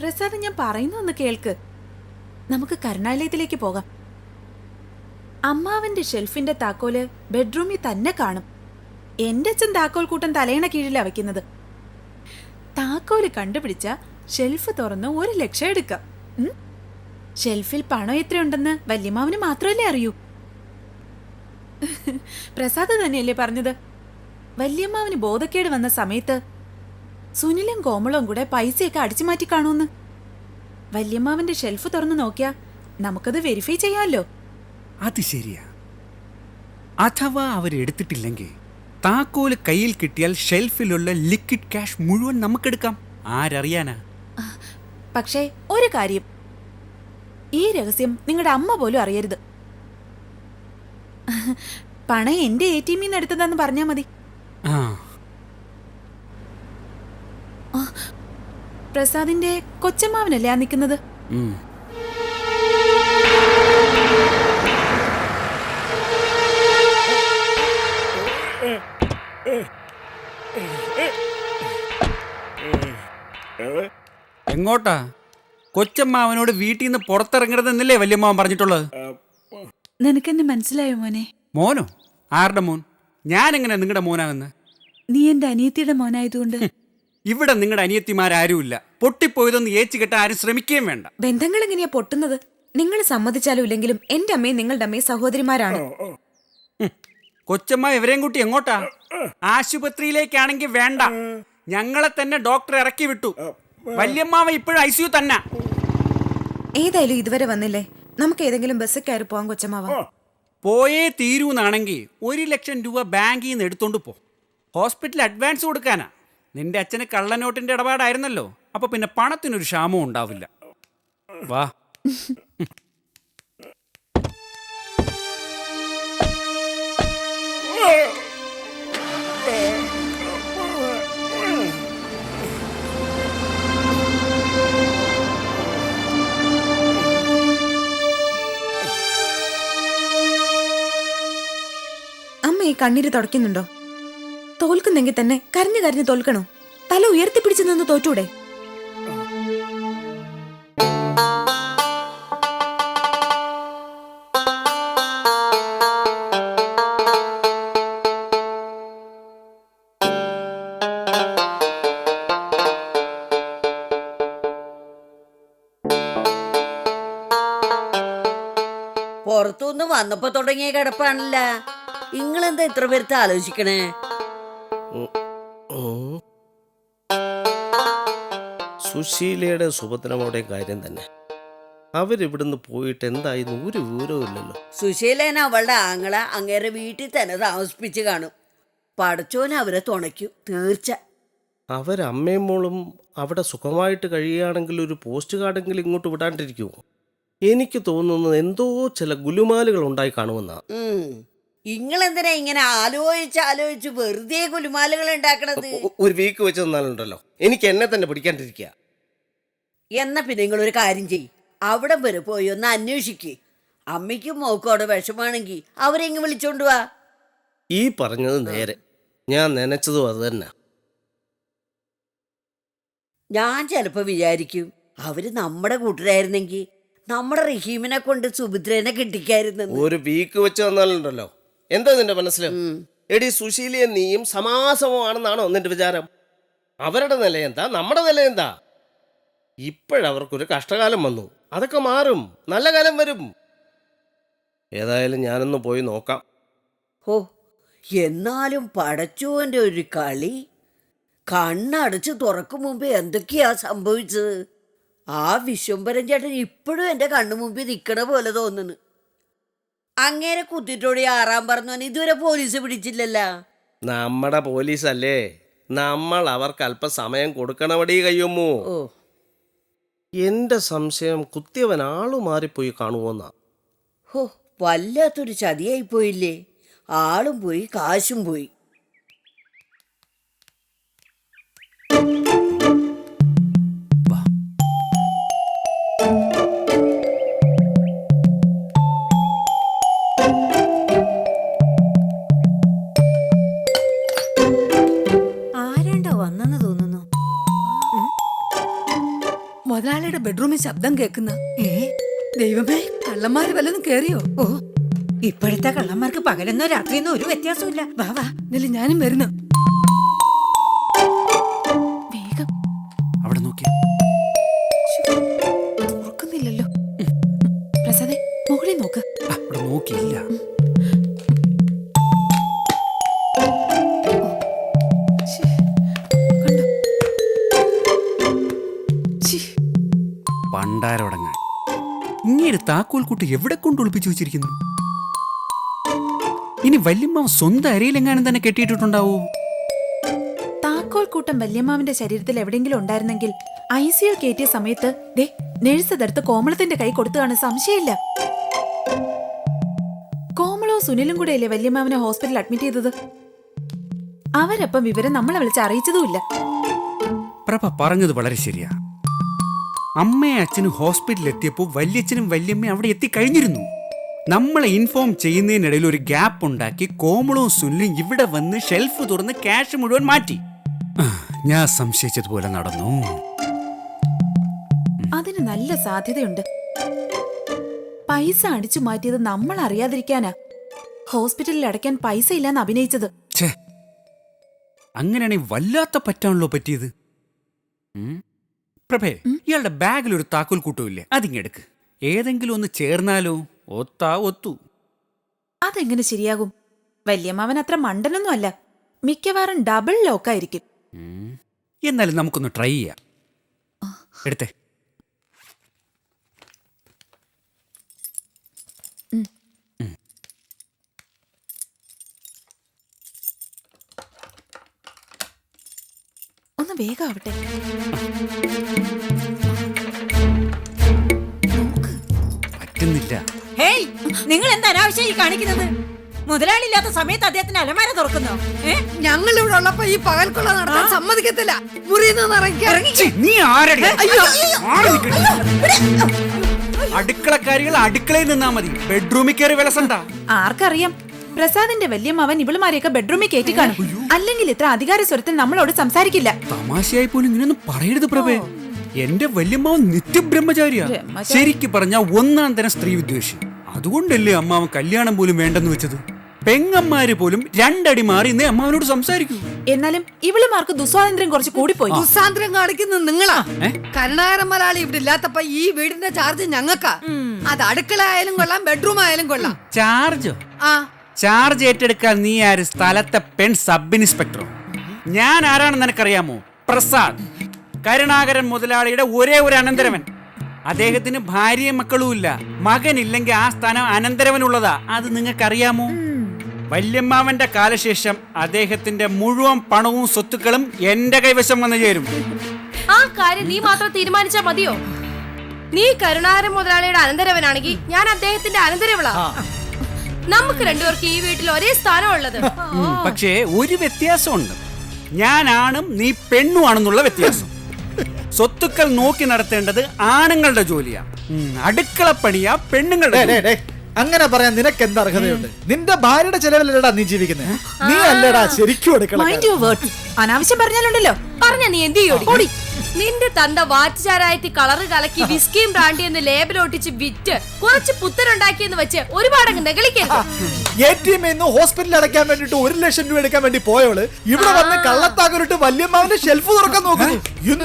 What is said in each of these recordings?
പ്രസാദ് ഞാൻ പറയുന്നൊന്ന് കേൾക്ക്. നമുക്ക് കരുണാലയത്തിലേക്ക് പോകാം. അമ്മാവന്റെ ഷെൽഫിന്റെ താക്കോൽ ബെഡ്റൂമിൽ തന്നെ കാണും. എന്റെ അച്ഛൻ താക്കോൽ കൂട്ടം തലയണ കീഴിലാ വയ്ക്കുന്നത് താക്കോൽ കണ്ടുപിടിച്ച ഷെൽഫ് തുറന്ന് ഒരു ലക്ഷം എടുക്കാം. ഷെൽഫിൽ പണം എത്രയുണ്ടെന്ന് വല്യമാവിന് മാത്രമല്ലേ അറിയൂ? പ്രസാദ് തന്നെയല്ലേ പറഞ്ഞത്? വല്യമ്മാവിന് ബോധക്കേട് വന്ന സമയത്ത് സുനിലും കോമളും കൂടെ പൈസയൊക്കെ അടിച്ചു മാറ്റി കാണൂന്ന് വല്യമ്മാവന്റെ ഷെൽഫ് തുറന്നു നോക്കിയാ നമുക്കത് വെരിഫൈ ചെയ്യാമല്ലോ അത് ശരിയാ. അഥവാ അവരെടുത്തിട്ടില്ലെങ്കിൽ താക്കോൽ കയ്യിൽ കിട്ടിയാൽ ഷെൽഫിലുള്ള ലിക്വിഡ് ക്യാഷ് മുഴുവൻ നമുക്കെടുക്കാം. ആരറിയാനാ? പക്ഷേ ഒരു കാര്യം. ഈ രഹസ്യം നിങ്ങളുടെ അമ്മ പോലും അറിയരുത്. പണം എന്റെ എ ടി എമ്മിന്ന് എടുത്തതാന്ന് പറഞ്ഞാ മതി ആ പ്രസാദിന്റെ കൊച്ചമ്മാവനല്ലേ ആ നിൽക്കുന്നത്. എങ്ങോട്ടാ? കൊച്ചമ്മാവനോട് വീട്ടിൽ നിന്ന് പുറത്തിറങ്ങരുതെന്നല്ലേ വല്യമ്മാവൻ പറഞ്ഞിട്ടുള്ളത്? നിനക്കെന്നെ മനസ്സിലായോ മോനെ? മോനോ? ആരുടെ മോൻ? ഞാൻ എങ്ങനെ നിങ്ങളുടെ മോനാവെന്ന് നീ എന്റെ അനിയത്തിയുടെ മോനായതുകൊണ്ട് ഇവിടെ നിങ്ങളുടെ അനിയത്തിമാരാരുമില്ല. പൊട്ടിപ്പോയതൊന്ന് ഏച്ചു കെട്ടാൻ ആരും ശ്രമിക്കുകയും വേണ്ട. ബന്ധങ്ങൾ എങ്ങനെയാ പൊട്ടുന്നത്? നിങ്ങൾ സമ്മതിച്ചാലും ഇല്ലെങ്കിലും എന്റെ അമ്മയും നിങ്ങളുടെ അമ്മയും സഹോദരിമാരാണ്. കൊച്ചമ്മ ഇവരെയും കൂട്ടി എങ്ങോട്ടാ? ആശുപത്രിയിലേക്കാണെങ്കിൽ വേണ്ട. ഞങ്ങളെ തന്നെ ഡോക്ടർ ഇറക്കി വിട്ടു. വല്യമ്മാവ ഇപ്പോഴും ഐ സിയു തന്നെ. ഏതായാലും ഇതുവരെ വന്നില്ലേ? നമുക്ക് ഏതെങ്കിലും ബസ് കയറി പോവാൻ കൊച്ചമ്മാവ. പോയേ തീരൂന്നാണെങ്കിൽ ഒരു ലക്ഷം രൂപ ബാങ്കിൽ നിന്ന് എടുത്തോണ്ട് പോ. ഹോസ്പിറ്റൽ അഡ്വാൻസ് കൊടുക്കാനാ. നിന്റെ അച്ഛന് കള്ളനോട്ടിന്റെ ഇടപാടായിരുന്നല്ലോ. അപ്പൊ പിന്നെ പണത്തിനൊരു ക്ഷാമവും ഉണ്ടാവില്ല. വാ. അമ്മ ഈ കണ്ണീര് തുടയ്ക്കുന്നുണ്ടോ? തോൽക്കുന്നെങ്കിൽ തന്നെ കരഞ്ഞു കരഞ്ഞു തോൽക്കണോ? തല ഉയർത്തിപ്പിടിച്ചു നിന്ന് തോറ്റൂടെ? പുറത്തുനിന്ന് വന്നപ്പോ തുടങ്ങിയ കിടപ്പാണല്ല. നിങ്ങളെന്താ ഇത്ര പേർത്ത് ആലോചിക്കണേ. സുശീലയുടെ സുഭദ്രമോടെ കാര്യം തന്നെ. അവരിവിടുന്ന് പോയിട്ട് എന്തായിരുന്നു ഒരു വിവരവും ഇല്ലല്ലോ. സുശീലൻ അവളുടെ ആങ്ങള അങ്ങേരെ വീട്ടിൽ തന്നെ താമസിപ്പിച്ച് കാണും. പടച്ചോൻ അവരെ തുണയ്ക്കും തീർച്ച. അവരമ്മയും മോളും അവിടെ സുഖമായിട്ട് കഴിയുകയാണെങ്കിൽ ഒരു പോസ്റ്റ് കാർഡെങ്കിലും ഇങ്ങോട്ട് വിടാണ്ടിരിക്കുമോ എനിക്ക് തോന്നുന്നത് എന്തോ ചില ഗുലുമാലുകൾ ഉണ്ടായി കാണുമെന്നാ. ഉം. ഇങ്ങളെന്തിനാ ഇങ്ങനെ ആലോചിച്ച് ആലോചിച്ച് വെറുതെ കുലുമാലുകൾ ഉണ്ടാക്കണത്? ഒരു വീക്ക് വെച്ച് തന്നാലുണ്ടല്ലോ എനിക്ക് എന്നെ തന്നെ പിടിക്കാണ്ടിരിക്കുക. എന്നാ പിന്നെ നിങ്ങൾ ഒരു കാര്യം ചെയ്യ്. അവിടെ വരെ പോയി ഒന്ന് അന്വേഷിക്ക്. അമ്മയ്ക്കും മോക്കും അവിടെ വിഷമാണെങ്കിൽ അവരെങ്ങ് വിളിച്ചോണ്ട് വാ. ഈ പറഞ്ഞത് നേരെ. ഞാൻ നനച്ചതും അത് തന്നെ. ഞാൻ ചിലപ്പോ വിചാരിക്കും അവർ നമ്മുടെ കൂട്ടരായിരുന്നെങ്കിൽ നമ്മുടെ റഹീമിനെ കൊണ്ട് സുഭദ്രനെ കിട്ടിക്കായിരുന്നു ഒരു വീക്ക് വെച്ച് തന്നാലുണ്ടല്ലോ എന്താ നിന്റെ മനസ്സിൽ എടി സുശീലയെ നീയും സമാസമമാണെന്നാണോ നിന്റെ വിചാരം? അവരുടെ നില എന്താ? നമ്മുടെ നില എന്താ? ഇപ്പോഴവർക്കൊരു കഷ്ടകാലം വന്നു. അതൊക്കെ മാറും. നല്ല കാലം വരും. ഏതായാലും ഞാനൊന്ന് പോയി നോക്കാം. ഓ എന്നാലും പടച്ചോന്റെ ഒരു കളി. കണ്ണടച്ച് തുറക്കും മുമ്പ് എന്തൊക്കെയാ സംഭവിച്ചത്? ആ വിശ്വംബരൻ ചേട്ടൻ ഇപ്പോഴും എന്റെ കണ്ണു മുമ്പിൽ നിൽക്കണ പോലെ തോന്നുന്നു. അങ്ങേരെ കുത്തിട്ടോടി ആറാൻ പറഞ്ഞു. ഇതുവരെ പോലീസ് പിടിച്ചില്ലല്ല. നമ്മടെ പോലീസ് അല്ലേ നമ്മൾ അവർക്ക് അല്പം സമയം കൊടുക്കണമടി കയ്യുമ്മു. എന്റെ സംശയം കുത്തിയവൻ ആളു മാറിപ്പോയി കാണുമോന്നാ ഹോ വല്ലാത്തൊരു ചതിയായി പോയില്ലേ ആളും പോയി കാശും പോയി. മുതലാളിയുടെ ബെഡ്റൂമിൽ ശബ്ദം കേൾക്കുന്ന. ദൈവമേ കള്ളന്മാര് വല്ലതും കേറിയോ? ഓ ഇപ്പോഴത്തെ കള്ളന്മാർക്ക് പകലെന്നോ രാത്രിയെന്നോ ഒരു വ്യത്യാസമില്ല വാ വാ. ഇതിൽ ഞാനും വരുന്നു. കൂട്ട് എവിടെ കൊണ്ട് ഒളിപ്പിച്ചു വെച്ചിരിക്കുന്നു? ഇനി വല്യമ്മാവ് സ്വന്തം അരയിലെങ്ങാനും തന്നെ കെട്ടിയിട്ടുണ്ടാവോ? താക്കോൽ കൂട്ടം വല്യമ്മാവിന്റെ ശരീരത്തിൽ എവിടെയെങ്കിലും ഉണ്ടായിരുന്നെങ്കിൽ ഐ സിയിൽ കയറ്റിയ സമയത്ത് ദേ നഴ്സ് അതെടുത്ത് കോമളത്തിന്റെ കൈ കൊടുത്തതാണ് സംശയമില്ല. കോമളോ സുനിലും കൂടെ അല്ലേ വല്യമ്മാവിനെ ഹോസ്പിറ്റലിൽ അഡ്മിറ്റ് ചെയ്തത്? അവരപ്പം വിവരം നമ്മളെ വിളിച്ച് അറിയിച്ചതുമില്ല. പ്രഭ പറഞ്ഞത് വളരെ ശരിയാ. അമ്മയും അച്ഛനും ഹോസ്പിറ്റലിൽ എത്തിയപ്പോൾ വല്യച്ഛനും വല്യമ്മയും അവിടെ എത്തിക്കഴിഞ്ഞിരുന്നു. നമ്മളെ ഇൻഫോം ചെയ്യുന്നതിനിടയിൽ ഒരു ഗ്യാപ്പ് ഉണ്ടാക്കി കോമളവും സുനിലും ഇവിടെ വന്ന് ഷെൽഫ് തുറന്ന് ക്യാഷ് മുഴുവൻ മാറ്റി. ഞാൻ സംശയിച്ചതുപോലെ നടന്നു. അതിന് നല്ല സാധ്യതയുണ്ട്. പൈസ അടിച്ചു മാറ്റിയത് നമ്മൾ അറിയാതിരിക്കാനാ. ഹോസ്പിറ്റലിൽ അടയ്ക്കാൻ പൈസ ഇല്ലെന്ന് അഭിനയിച്ചത് അങ്ങനെയാണെങ്കിൽ വല്ലാത്ത പറ്റാണല്ലോ പറ്റിയത്. പ്രഭേ ഇയാളുടെ ബാഗിൽ ഒരു താക്കോൽ കൂട്ടുമില്ലേ അതിങ്ങെടുക്ക്. ഏതെങ്കിലും ഒന്ന് ചേർന്നാലോ? ഒത്താ ഒത്തു. അതെങ്ങനെ ശരിയാകും? വല്യമ്മാവൻ അത്ര മണ്ടനൊന്നും അല്ല. മിക്കവാറും ഡബിൾ ലോക്കായിരിക്കും. എന്നാലും നമുക്കൊന്ന് ട്രൈ ചെയ്യാം. എടുത്തേ. ഒന്ന് വേഗം ആവട്ടെ പറ്റുന്നില്ല. ഹേയ് നിങ്ങൾ എന്താ അനാവശ്യം ഈ കാണിക്കുന്നത്? മുതലാളി ഇല്ലാത്ത സമയത്ത് അദ്ദേഹത്തിന് അലമാര തുറക്കുന്നോ? ഏ? ഞങ്ങൾ ഇവിടെ ഉള്ളപ്പോ ഈ പകൽക്കൊള്ള നടത്താൻ സമ്മതിക്കത്തില്ല. മുറിയിൽ നിന്ന് ഇറങ്ങി. നീ ആരടി? മാറി നിൽക്കടി. അടുക്കളക്കാരികൾ അടുക്കളയിൽ നിന്നാ മതി. ബെഡ്റൂമിൽ കയറി വിലസണ്ട. ആർക്കറിയാം. പ്രസാദിന്റെ വല്യമ്മാവൻ ഇവളുമാരെയൊക്കെ ബെഡ്റൂമിൽ കയറ്റി കാണും. അല്ലെങ്കിൽ ഇത്ര അധികാര സ്വരത്തിൽ നമ്മളോട് സംസാരിക്കില്ല. തമാശയായി പോലും ഇങ്ങനെയൊന്നും പറയരുത് പ്രഭേ. എന്റെ വല്യമ്മാവൻ നിത്യബ്രഹ്മചാരിയാ. ബ്രഹ്മചാരിയാ ശരിക്ക് പറഞ്ഞ ഒന്നാം തരം സ്ത്രീ വിദ്വേഷി. അതുകൊണ്ടല്ലേ അമ്മാവൻ കല്യാണം പോലും വേണ്ടെന്ന് വെച്ചത്? പെങ്ങന്മാര് പോലും രണ്ടടി മാറി ഇന്നേ അമ്മാവനോട് സംസാരിക്കൂ. എന്നാലും ഇവളുമാർക്ക് ദുസ്വാതന്ത്ര്യം കുറച്ച് കൂടിപ്പോയി. ദുസ്വാതന്ത്ര്യം കാണിക്കുന്നത് നിങ്ങളാ? കരുണാകരൻ മലയാളി ഇവിടെ ഇല്ലാത്തപ്പ ഈ വീടിന്റെ ചാർജ് ഞങ്ങൾക്കാ. അത് അടുക്കള ആയാലും കൊള്ളാം ബെഡ്റൂം ആയാലും കൊള്ളാം. ചാർജോ ആ. ചാർജ് ഏറ്റെടുക്കാൻ നീ ആര് സ്ഥലത്തെ പെൺ സബ് ഇൻസ്പെക്ടറോ ഞാൻ ആരാണെന്ന് നിനക്കറിയാമോ? പ്രസാദ്. കരുണാകരൻ മുതലാളിയുടെ ഒരേ ഒരു അനന്തരവൻ. അദ്ദേഹത്തിന് ഭാര്യയും മക്കളും ഇല്ല. മകനില്ലെങ്കിൽ ആ സ്ഥാനം അനന്തരവനുള്ളതാ. അത് നിങ്ങൾക്കറിയാമോ? വല്യമ്മാവന്റെ കാലശേഷം അദ്ദേഹത്തിന്റെ മുഴുവൻ പണവും സ്വത്തുക്കളും എന്റെ കൈവശം വന്നു ചേരും. ആ കാര്യം നീ മാത്രം തീരുമാനിച്ചാ മതിയോ? നീ കരുണാകരൻ മുതലാളിയുടെ അനന്തരവനാണെങ്കിൽ ഞാൻ അദ്ദേഹത്തിന്റെ അനന്തരവളാ. നമുക്ക് രണ്ടുപേർക്ക് ഈ വീട്ടിൽ ഒരേ സ്ഥാനമുള്ളത്. പക്ഷേ ഒരു വ്യത്യാസമുണ്ട്. ഞാനാണും നീ പെണ്ണുമാണെന്നുള്ള വ്യത്യാസം. സ്വത്തുക്കൾ നോക്കി നടത്തേണ്ടത് ആണുങ്ങളുടെ ജോലിയാ. ഉം, അടുക്കളപ്പണിയാ പെണ്ണുങ്ങളുടെ ജോലി. അങ്ങനെ പറയാൻ നിനക്ക് എന്ത് അർഹതയുണ്ട് നിന്റെ ഭാര്യയുടെ ചെലവിലല്ലടാ നീ ജീവിക്കുന്നത് നീ അല്ലടാ ശരിക്കും എടുക്കണം മൈൻഡ് യുവർ വേർഡ് അനാവശ്യം പറഞ്ഞാലുണ്ടല്ലോ. പറഞ്ഞ നീ എന്ത് ചെയ്യോടി നിന്റെ തണ്ട വാറ്റുചാരായത്തി കളറ് കലക്കി വിസ്കിയും ബ്രാൻഡി എന്ന് ലേബൽ ഒട്ടിച്ച് വിറ്റ് കുറച്ച് പുത്തനുണ്ടാക്കിയെന്ന് വെച്ച് ഒരുപാടങ്ങ് നെകളിക്കരുത്. എ ടി എം ഹോസ്പിറ്റലിൽ അടയ്ക്കാൻ വേണ്ടിട്ട് ഒരു ലക്ഷം രൂപ എടുക്കാൻ വേണ്ടി പോയവൾ ഇവിടെ വന്ന് കള്ളത്താക്കോലിട്ട് വല്യമ്മാവിന്റെ ഷെൽഫ് തുറക്കാൻ നോക്കുന്നു.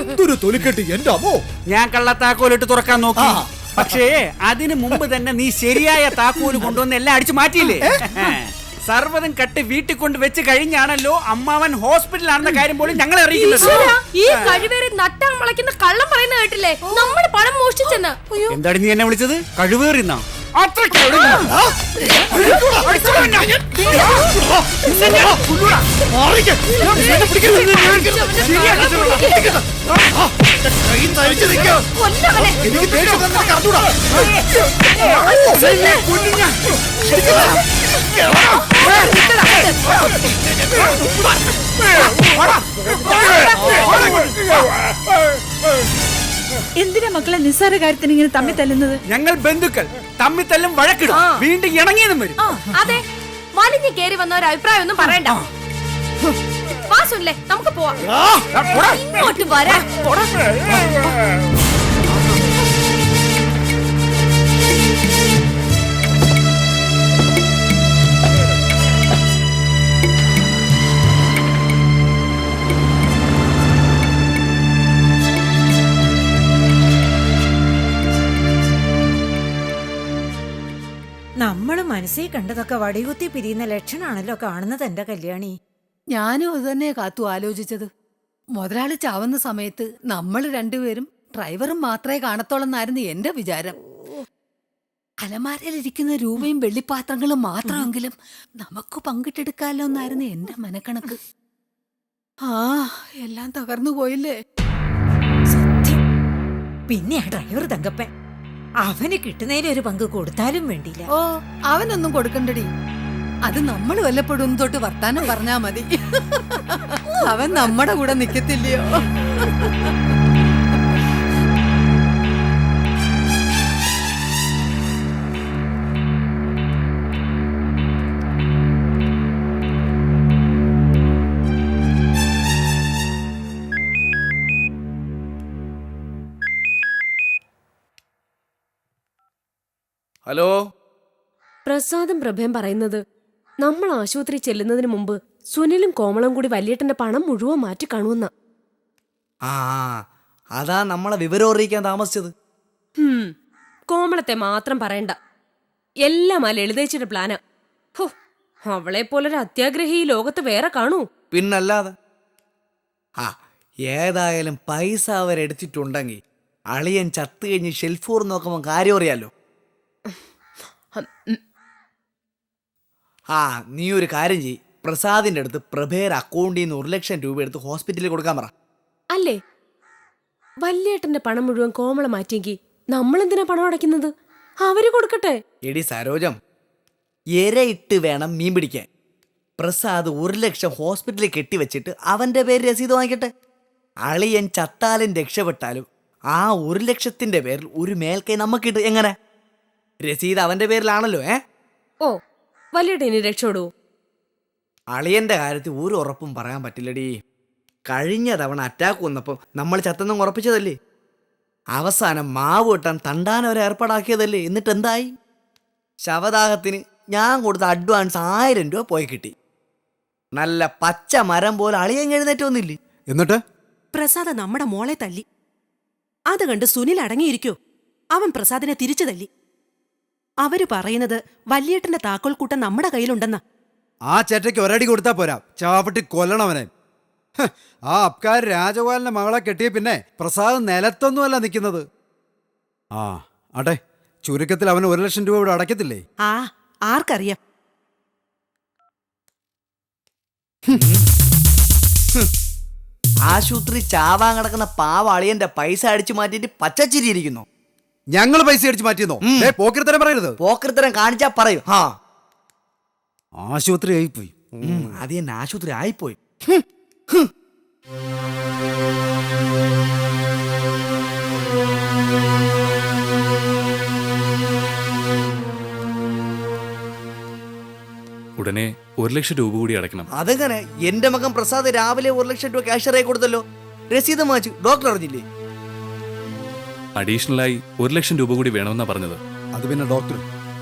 എന്തൊരു തൊലിക്കെട്ടി എന്റെ അമ്മോ. ഞാൻ കള്ളത്താക്കോലിട്ട് തുറക്കാൻ നോക്കി. ആ. പക്ഷേ അതിനു മുമ്പ് തന്നെ നീ ശരിയായ താക്കോൽ കൊണ്ടുവന്ന് എല്ലാം അടിച്ചു മാറ്റിയില്ലേ? സർവതും കട്ട് വീട്ടിൽ കൊണ്ട് വെച്ച് കഴിഞ്ഞാണല്ലോ അമ്മാവൻ ഹോസ്പിറ്റലാണെന്ന കാര്യം പോലും ഞങ്ങളെ അറിയിക്കുന്നത്. ഈ കഴിവേറി നട്ടാൻ മുളയ്ക്കുന്ന കള്ളം പറയുന്ന കേട്ടില്ലേ? നമ്മുടെ പണം മോഷ്ടിച്ചെന്ന്. എന്താണ് നീ എന്നെ വിളിച്ചത്? കഴിവേറിന്നാ? എനിക്ക് അറിഞ്ഞൂടാ. എന്തിനാ മക്കളെ നിസ്സാര കാര്യത്തിന് ഇങ്ങനെ തമ്മി തല്ലുന്നത്? ഞങ്ങൾ ബന്ധുക്കൾ. തമ്മി തല്ലും വഴക്കിടും. വീണ്ടും ഇണങ്ങിയതും വരും. അതെ. വലിഞ്ഞു കേറി വന്ന ഒരു അഭിപ്രായം ഒന്നും പറയണ്ട വാ സുനിലെ നമുക്ക് പോവാം. ഇങ്ങോട്ട് വരാ. നമ്മൾ മനസ്സിൽ കണ്ടതൊക്കെ വടികുത്തി പിരിയുന്ന ലക്ഷണാണല്ലോ കാണുന്നത് എന്റെ കല്യാണി. ഞാനും അത് തന്നെ കാത്തു ആലോചിച്ചത്. മുതലാളി ചാവുന്ന സമയത്ത് നമ്മൾ രണ്ടുപേരും ഡ്രൈവറും മാത്രമേ കാണത്തോളെന്നായിരുന്നു എന്റെ വിചാരം. അലമാരയിലിരിക്കുന്ന രൂപയും വെള്ളിപ്പാത്രങ്ങളും മാത്രമെങ്കിലും നമുക്ക് പങ്കിട്ടെടുക്കാമല്ലോ എന്നായിരുന്നു എന്റെ മനക്കണക്ക്. ആ എല്ലാം തകർന്നു പോയില്ലേ? സത്യം. പിന്നെ ആ ഡ്രൈവർ തങ്കപ്പൻ അവന് കിട്ടുന്നതിന് ഒരു പങ്ക് കൊടുത്താലും വേണ്ടിയില്ല. ഓ അവനൊന്നും കൊടുക്കണ്ടടി. അത് നമ്മൾ വല്ലപ്പോഴും തൊട്ട് വർത്താനം പറഞ്ഞാ മതി. അവൻ നമ്മുടെ കൂടെ നിക്കത്തില്ലയോ? ഹലോ പ്രസാദം പ്രഭയും പറയുന്നത് നമ്മൾ ആശുപത്രി ചെല്ലുന്നതിന് മുമ്പ് സുനിലും കോമളും കൂടി വല്യേട്ടന്റെ പണം മുഴുവൻ മാറ്റി കാണുമെന്ന. ആ അതാ നമ്മളെ വിവരം അറിയിക്കാൻ താമസിച്ചത്. കോമളത്തെ മാത്രം പറയണ്ട. എല്ലാം ആ ലളിതേച്ചിയുടെ പ്ലാനാ. ഹോ അവളെ പോലൊരു അത്യാഗ്രഹി ഈ ലോകത്ത് വേറെ കാണൂ. പിന്നല്ലാതെ ആ ഏതായാലും പൈസ അവരെടുത്തിട്ടുണ്ടെങ്കിൽ അളിയൻ ചത്തു കഴിഞ്ഞ് ഷെൽഫൂർ നോക്കുമ്പോൾ കാര്യം അറിയാലോ. ആ നീ ഒരു കാര്യം ചെയ് പ്രസാദിന്റെ അടുത്ത് പ്രഭേര അക്കൗണ്ടിൽ നിന്ന് ഒരു ലക്ഷം രൂപ എടുത്ത് ഹോസ്പിറ്റലിൽ കൊടുക്കാൻ പറ. അല്ലേ? വല്യേട്ടന്റെ പണം മുഴുവൻ കോമള മാറ്റിയെങ്കിൽ നമ്മളെന്തിനാ പണം അടയ്ക്കുന്നത്? അവർ കൊടുക്കട്ടെ. എടി സരോജം എരയിട്ട് വേണം മീൻ പിടിക്കാൻ. പ്രസാദ് ഒരു ലക്ഷം ഹോസ്പിറ്റലിൽ കെട്ടിവെച്ചിട്ട് അവന്റെ പേര് രസീത് വാങ്ങിക്കട്ടെ. അളിയൻ ചത്താലും രക്ഷപ്പെട്ടാലും ആ ഒരു ലക്ഷത്തിന്റെ പേരിൽ ഒരു മേൽക്കൈ നമുക്കിട്ട് എങ്ങനെ? രസീത് അവന്റെ പേരിലാണല്ലോ ഏ? ഓ വല്യേട്ടൻ ഇനി രക്ഷപ്പെടൂ. അളിയന്റെ കാര്യത്തിൽ ഒരു ഉറപ്പും പറയാൻ പറ്റില്ലടി. കഴിഞ്ഞ തവണ അറ്റാക്ക് വന്നപ്പോൾ നമ്മൾ ചത്തെന്നും ഉറപ്പിച്ചതല്ലേ? അവസാനം മാവ് വെട്ടാൻ തണ്ടാൻ ഒരു ഏർപ്പാടാക്കിയതല്ലേ? എന്നിട്ട് എന്തായി ശവദാഹത്തിന് ഞാൻ കൊടുത്ത അഡ്വാൻസ് ആയിരം രൂപ പോയി കിട്ടി. നല്ല പച്ച മരം പോലെ അളിയൻ എഴുന്നേറ്റ് വന്നില്ലേ? എന്നിട്ട്? പ്രസാദ നമ്മുടെ മോളെ തല്ലി. അത് കണ്ട് സുനിൽ അടങ്ങിയിരിക്കോ. അവൻ പ്രസാദിനെ തിരിച്ചു തല്ലി. അവർ പറയുന്നത് വല്യേട്ടന്റെ താക്കോൽ കൂട്ടം നമ്മുടെ കയ്യിലുണ്ടെന്ന. ആ ചേട്ടയ്ക്ക് ഒരടി കൊടുത്താ പോരാ. ചാവട്ടി കൊല്ലണവനെ. ആ അപ്കാര് രാജഗോപാലിന്റെ മകളെ കെട്ടിയ പിന്നെ പ്രസാദം നിലത്തൊന്നുമല്ല നിൽക്കുന്നത്. ആ അടേ ചുരുക്കത്തിൽ അവന് ഒരു ലക്ഷം രൂപ ഇവിടെ അടയ്ക്കത്തില്ലേ? ആ ആർക്കറിയാം. ആശുപത്രി ചാവാൻ കിടക്കുന്ന പാവ അളിയന്റെ പൈസ അടിച്ചു മാറ്റിയിട്ട് പച്ചച്ചിരിയിരിക്കുന്നു ഞങ്ങൾ പൈസ അടിച്ചു മാറ്റിയെന്നോ? പോക്കിരിത്തരം പറയരുത്. പോക്കൃത്തരം കാണിച്ചാ പറയൂ. ഹാ. ആശുപത്രി ആയിപ്പോയി. അത് തന്നെ ആശുപത്രി ആയിപ്പോയി. ഉടനെ ഒരു ലക്ഷം രൂപ കൂടി അടയ്ക്കണം. അതെങ്ങനെ? എന്റെ മകൻ പ്രസാദ് രാവിലെ ഒരു ലക്ഷം രൂപ ക്യാഷറായി കൊടുത്തല്ലോ. രസീത് വാങ്ങിച്ചു ഡോക്ടർ അറിഞ്ഞില്ലേ? അഡീഷണലായി ഒരു ലക്ഷം രൂപ കൂടി വേണമെന്നാ പറഞ്ഞത്. അത് പിന്നെ ഡോക്ടർ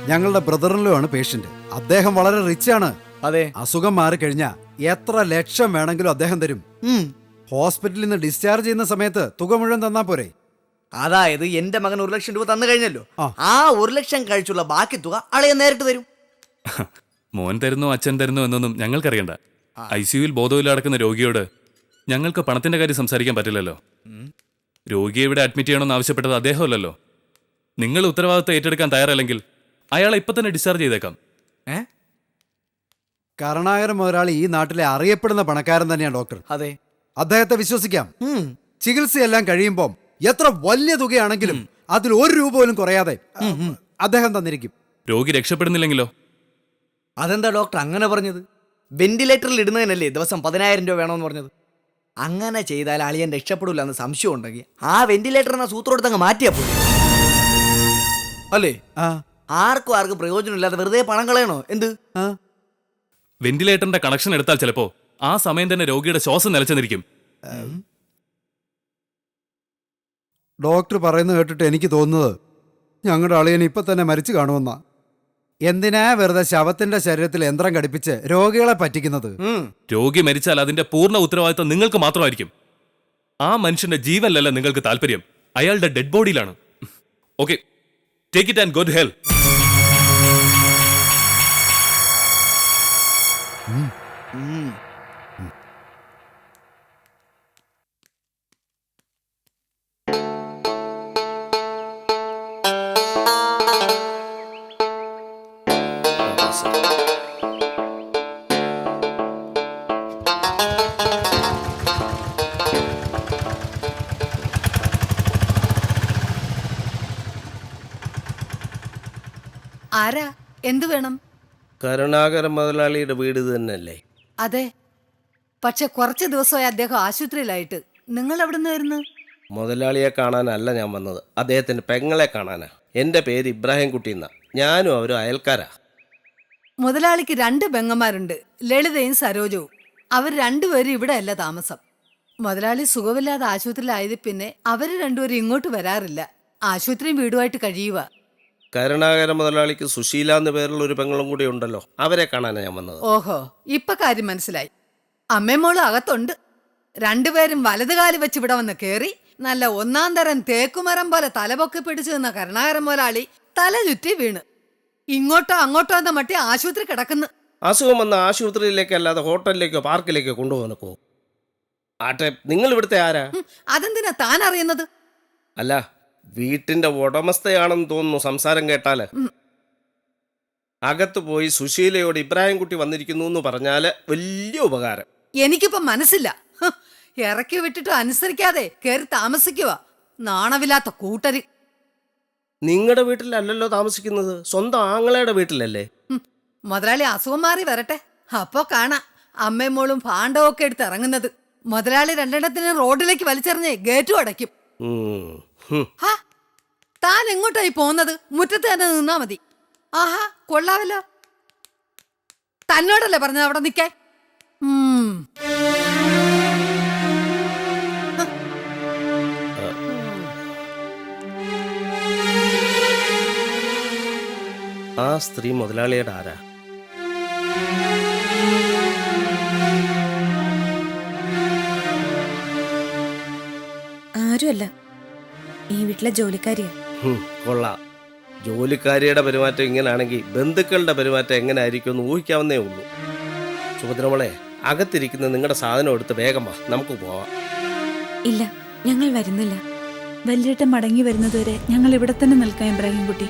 ഞങ്ങളുടെ ബ്രദറിലോ ആണ് പേഷ്യന്റ്. അദ്ദേഹം വളരെ റിച്ച് ആണ്. അതെ. അസുഖം മാറി കഴിഞ്ഞാ എത്ര ലക്ഷം വേണമെങ്കിലും അദ്ദേഹം തരും. ഹോസ്പിറ്റലിൽ നിന്ന് ഡിസ്ചാർജ് ചെയ്യുന്ന സമയത്ത് തുക മുഴുവൻ തന്നാ പോരെ? അതായത് എന്റെ മകൻ ഒരു ലക്ഷം രൂപ തന്നു കഴിഞ്ഞല്ലോ. ആ. ഒരു ലക്ഷം കഴിച്ചുള്ള ബാക്കി തുക അളയെ നേരിട്ട് തരും. മോൻ തരുന്നോ അച്ഛൻ തരുന്നോ എന്നൊന്നും ഞങ്ങൾക്കറിയണ്ട. ഐ സിയുവിൽ ബോധമില്ല അടക്കുന്ന രോഗിയോട് ഞങ്ങൾക്ക് പണത്തിന്റെ കാര്യം സംസാരിക്കാൻ പറ്റില്ലല്ലോ. രോഗിയെ ഇവിടെ അഡ്മിറ്റ് ചെയ്യണമെന്ന് ആവശ്യപ്പെട്ടത് അദ്ദേഹമല്ലല്ലോ. നിങ്ങൾ ഉത്തരവാദിത്തം ഏറ്റെടുക്കാൻ തയ്യാറല്ലെങ്കിൽ അയാളെ ഇപ്പൊ തന്നെ ഡിസ്ചാർജ് ചെയ്തേക്കാം. ഏ? കരുണാകരൻ മുതലാളി ഈ നാട്ടിലെ അറിയപ്പെടുന്ന പണക്കാരൻ തന്നെയാണ് ഡോക്ടർ അതെ. അദ്ദേഹത്തെ വിശ്വസിക്കാം. ചികിത്സയെല്ലാം കഴിയുമ്പോൾ എത്ര വലിയ തുകയാണെങ്കിലും അതിൽ ഒരു രൂപ പോലും കുറയാതെ അദ്ദേഹം തന്നിരിക്കും. രോഗി രക്ഷപ്പെടുന്നില്ലെങ്കിലോ? അതെന്താ ഡോക്ടർ അങ്ങനെ പറഞ്ഞത്? വെന്റിലേറ്ററിൽ ഇടുന്നതിനല്ലേ ദിവസം പതിനായിരം രൂപ വേണമെന്ന് പറഞ്ഞത്? അങ്ങനെ ചെയ്താൽ അളിയൻ രക്ഷപ്പെടില്ല എന്ന് സംശയം ഉണ്ടെങ്കിൽ ആ വെന്റിലേറ്റർ എന്ന സൂത്രം എടുത്തങ്ങ് മാറ്റിയാ പോയി അല്ലേ? ആ. ആർക്കും ആർക്കും പ്രയോജനമില്ലാതെ വെറുതെ പണം കളയണോ? എന്ത്? ആ. വെന്റിലേറ്ററിന്റെ കണക്ഷൻ എടുത്താൽ ചിലപ്പോ ആ സമയം തന്നെ രോഗിയുടെ ശ്വാസം നിലച്ചെന്നിരിക്കും. ഡോക്ടർ പറയുന്നത് കേട്ടിട്ട് എനിക്ക് തോന്നുന്നത് ഞങ്ങളുടെ അളിയൻ ഇപ്പൊ തന്നെ മരിച്ചു കാണുമെന്നാ. എന്തിനാ വെറുതെ ശവത്തിന്റെ ശരീരത്തിൽ യന്ത്രം ഘടിപ്പിച്ച് രോഗികളെ പറ്റിക്കുന്നത്? രോഗി മരിച്ചാൽ അതിന്റെ പൂർണ ഉത്തരവാദിത്വം നിങ്ങൾക്ക് മാത്രമായിരിക്കും. ആ മനുഷ്യന്റെ ജീവനിലല്ല നിങ്ങൾക്ക് താല്പര്യം. അയാളുടെ dead ബോഡിയിലാണ് okay take it and go to hell ആരാ? എന്തു വേണം? കരുണാകര മുതലാളിയുടെ വീട് തന്നെയല്ലേ? അതെ. പക്ഷെ കുറച്ച് ദിവസമായി അദ്ദേഹം ആശുപത്രിയിലായിട്ട്. നിങ്ങൾ എവിടെ നിന്ന് വരുന്നു? മുതലാളിയെ കാണാനല്ല ഞാൻ വന്നത്. അദ്ദേഹത്തിന്റെ പെങ്ങളെ കാണാനാ. എന്റെ പേര് ഇബ്രാഹിം കുട്ടി എന്നാ ഞാനും അവരും അയൽക്കാരാ. മുതലാളിക്ക് രണ്ട് പെങ്ങന്മാരുണ്ട് ലളിതയും സരോജവും. അവർ രണ്ടുപേരും ഇവിടെ അല്ല താമസം. മുതലാളി സുഖമില്ലാതെ ആശുപത്രിയിലായത് പിന്നെ അവർ രണ്ടുപേരും ഇങ്ങോട്ട് വരാറില്ല. ആശുപത്രിയും വീടുമായിട്ട് കഴിയുക കരുണാകരൻ മുതലാളിക്ക് സുശീല എന്ന പേരുള്ള ഒരു പെങ്ങളും കൂടി ഉണ്ടല്ലോ. അവരെ കാണാനാണ് ഞാൻ വന്നത്. ഓഹോ ഇപ്പൊ കാര്യം മനസ്സിലായി. അമ്മേമോളും അകത്തുണ്ട്. രണ്ടുപേരും വലതുകാലി വെച്ച് ഇവിടെ വന്ന് കേറി നല്ല ഒന്നാം തരം തേക്കുമരം പോലെ തലപൊക്കി പിടിച്ചു നിന്ന കരുണാകരൻ മുതലാളി തല ചുറ്റി വീണ്. ഇങ്ങോട്ടോ അങ്ങോട്ടോ എന്ന മട്ടി ആശുപത്രി കിടക്കുന്നു. അസുഖം വന്ന ആശുപത്രിയിലേക്ക് അല്ലാതെ ഹോട്ടലിലേക്കോ പാർക്കിലേക്കോ കൊണ്ടുപോകണക്കോ ആട്ടെ നിങ്ങൾ ഇവിടുത്തെ ആരാ അതെന്തിനാ താൻ അറിയുന്നത്? അല്ല വീട്ടിന്റെ ഉടമസ്ഥയാണെന്ന് തോന്നുന്നു സംസാരം കേട്ടാൽ. അകത്ത് പോയി സുശീലയോട് ഇബ്രാഹിം കുട്ടി വന്നിരിക്കുന്നു എന്ന് പറഞ്ഞാൽ വലിയ ഉപകാരം. എനിക്കിപ്പോ മനസ്സില്ല. ഹ്, ഇറക്കി വിട്ടിട്ട് അനുസരിക്കാതെ കേറി താമസിക്കുക നാണവില്ലാത്ത കൂട്ടര്. നിങ്ങളുടെ വീട്ടിലല്ലല്ലോ താമസിക്കുന്നത്? സ്വന്തം ആങ്ങളയുടെ വീട്ടിലല്ലേ? ഹും, മുതലാളി അസുഖം മാറി വരട്ടെ. അപ്പോ കാണാ. അമ്മയും മോളും ഭാണ്ഡവും ഒക്കെ എടുത്ത് ഇറങ്ങുന്നത്. മുതലാളി രണ്ടെണ്ണത്തിന് റോഡിലേക്ക് വലിച്ചെറിഞ്ഞ് ഗേറ്റും അടയ്ക്കും. ഉം. താൻ എങ്ങോട്ടായി പോകുന്നത്? മുറ്റത്ത് തന്നെ നിന്നാ മതി. ആഹാ കൊള്ളാവല്ലോ. തന്നോടല്ലേ പറഞ്ഞത് അവിടെ നിൽക്കേ ആ സ്ത്രീ മുതലാളിയുടെ ആരാ? ആരുമല്ല. ഈ വീട്ടിലെ ജോലിക്കാരിയാ. കൊള്ള. ജോലിക്കാരിയുടെ പെരുമാറ്റം ഇങ്ങനെയാണെങ്കിൽ ബന്ധുക്കളുടെ പെരുമാറ്റം എങ്ങനെ ആയിരിക്കും എന്ന് ഊഹിക്കാവുന്നേ ഉള്ളൂ. സുഭദ്രമോളെ അകത്തിരിക്കുന്ന നിങ്ങളുടെ സാധനം എടുത്ത് വേഗം വാ. നമുക്ക് പോവാം. ഇല്ല ഞങ്ങൾ വരുന്നില്ല. വല്യേട്ടൻ മടങ്ങി വരുന്നതുവരെ ഞങ്ങൾ ഇവിടെ തന്നെ നിൽക്കാം ഇബ്രാഹിം കുട്ടി